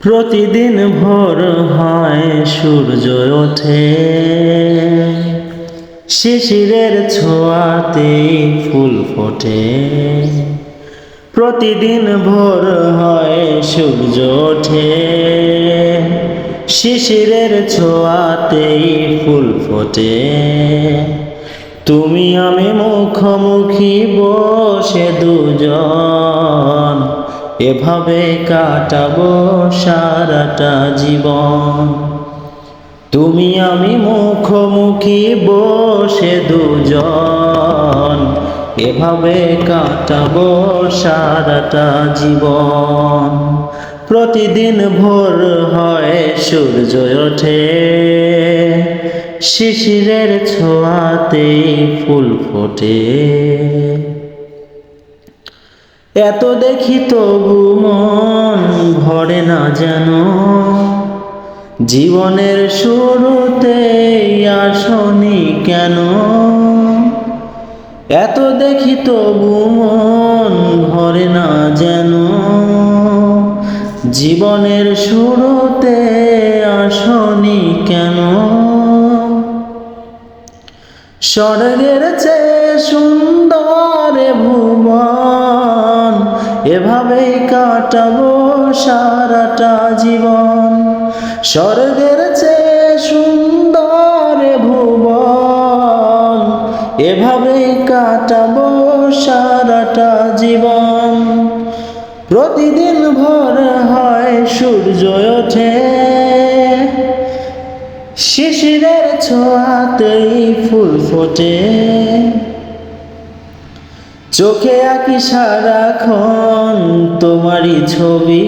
প্রতিদিন ভোর হয় সূর্য ওঠে। শিশিরের ছোঁয়াতে ফুল ফোটে। প্রতিদিন ভোর হয় সূর্য ওঠে। শিশিরের ছোঁয়াতেই ফুল ফোটে। তুমি আমি মুখোমুখি বসে দুজন। এভাবে কাটাবো সারাটা জীবন। তুমি আমি মুখোমুখি বসে দুজন। এভাবে কাটাবো সারাটা জীবন। প্রতিদিন ভোর হয় সূর্য ওঠে। শিশিরের ছোঁয়াতেই ফুল ফোটে। এত দেখি তবু মন ভরে না যেন। জীবনের শুরুতে আসনি কেন? এত দেখি তবু মন ভরে না যেন। জীবনের শুরুতে আসনি কেন? স্বর্গের এভাবেই কাটাবো সারাটা জীবন। স্বর্গের চেয়ে সুন্দর ভুবন। এভাবেই কাটাবো সারাটা জীবন। প্রতিদিন ভোর হয় সূর্য ওঠে। শিশিরের ছোঁয়াতেই ফুল ফোটে। চোখে আঁকি সারাক্ষণ তোমারই ছবি।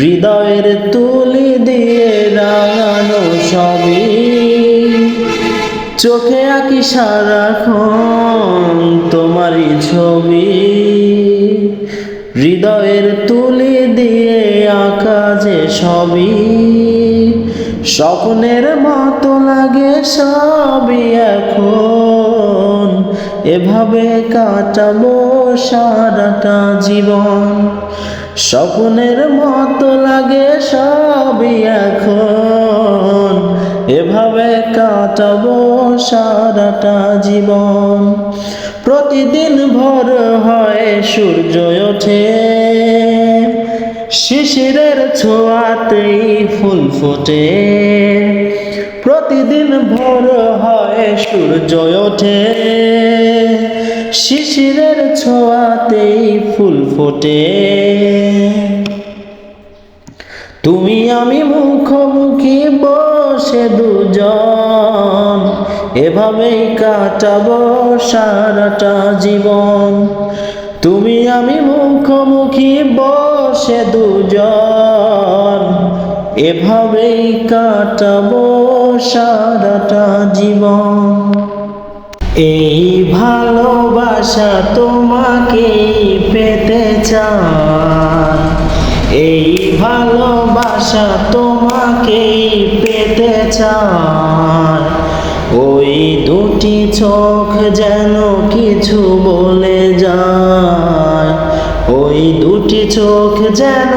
হৃদয়ের তুলি দিয়ে রাঙানো সবই চোখে আঁকি সারাক্ষণ তোমারই ছবি। হৃদয়ের তুলি দিয়ে আঁকা যে সবই, স্বপ্নের মতো লাগে সবই এখন। এভাবে কাটাবো সারাটা জীবন। স্বপ্নের মতো লাগে সবই এখন। এভাবে কাটাবো সারাটা জীবন। প্রতিদিন ভোর হয় সূর্য ওঠে। শিশিরের ছোঁয়াতেই ফুল ফোটে। প্রতিদিন ভোর হয় সূর্য ওঠে। শিশিরের ছোঁয়াতেই ফুল ফোটে। তুমি আমি মুখোমুখি বসে দুজন, এভাবেই কাটাবো সারাটা জীবন। তুমি আমি মুখোমুখি বসে দুজন, এভাবেই কাটাবো সারাটা জীবন। এই ভালোবাসা তোমাকে পেতে চায় এই ভালোবাসা তোমাকে পেতে চায় ওই দুটি চোখ যেন কিছু বলে যায়। ওই দুটি চোখ যেন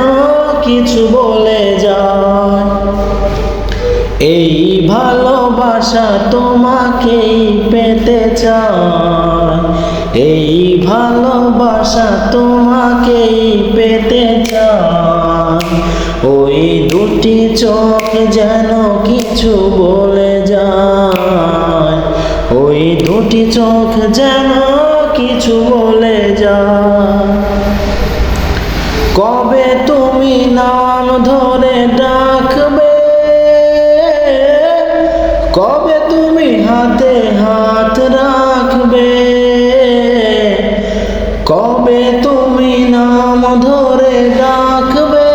কিছু বলে যায়। এই ভালোবাসা তোমাকেই পেতে চায় এই ভালোবাসা তোমাকেই পেতে চায় ওই দুটি চোখ যেন কিছু বলে যায়। ওই দুটি চোখ যেন কিছু বলে যায়। কবে তুমি নাম ধরে হাতে হাত রাখবে। কবে তুমি নাম ধরে ডাকবে?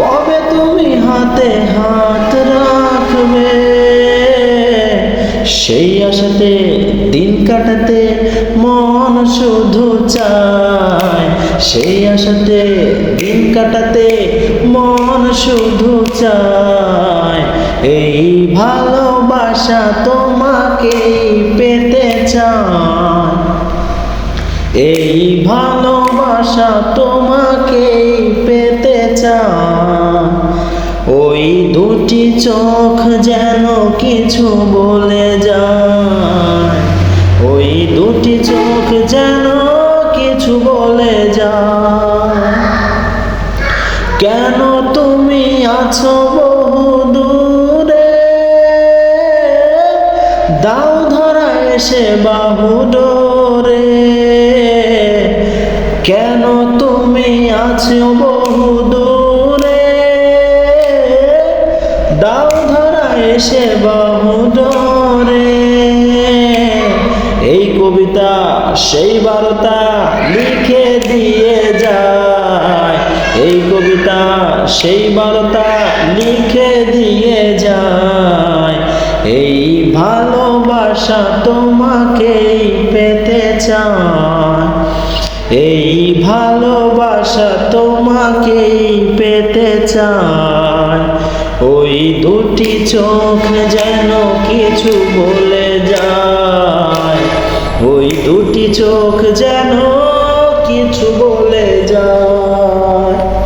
কবে তুমি হাতে হাত রাখবে? সেই আশাতে দিন কাটাতে মন শুধু চায়। সেই আশাতে দিন কাটাতে মন শুধু চায়। এই ভালোবাসা তোমাকে পেতে চায়। এই ভালোবাসা তোমাকে পেতে চায়। ওই দুটি চোখ যেন কিছু বলে যায়। ওই দুটি চোখ যেন কেন তুমি আছো বহু দূরে? দাও ধরা এসে বাহু ডোরে। কেন তুমি আছো বহু দূরে? দাও ধরা এসে বাহু ডোরে। এই কবিতা, সেই বার্তা লিখে দিয়ে কবিতা, সেই বার্তা লিখে দিয়ে যায়। এই ভালোবাসা তোমাকেই পেতে চায়। এই ভালোবাসা তোমাকেই পেতে চায়। ওই দুটি চোখ যেন কিছু বলে যায়। ওই দুটি চোখ যেন কিছু বলে যায়।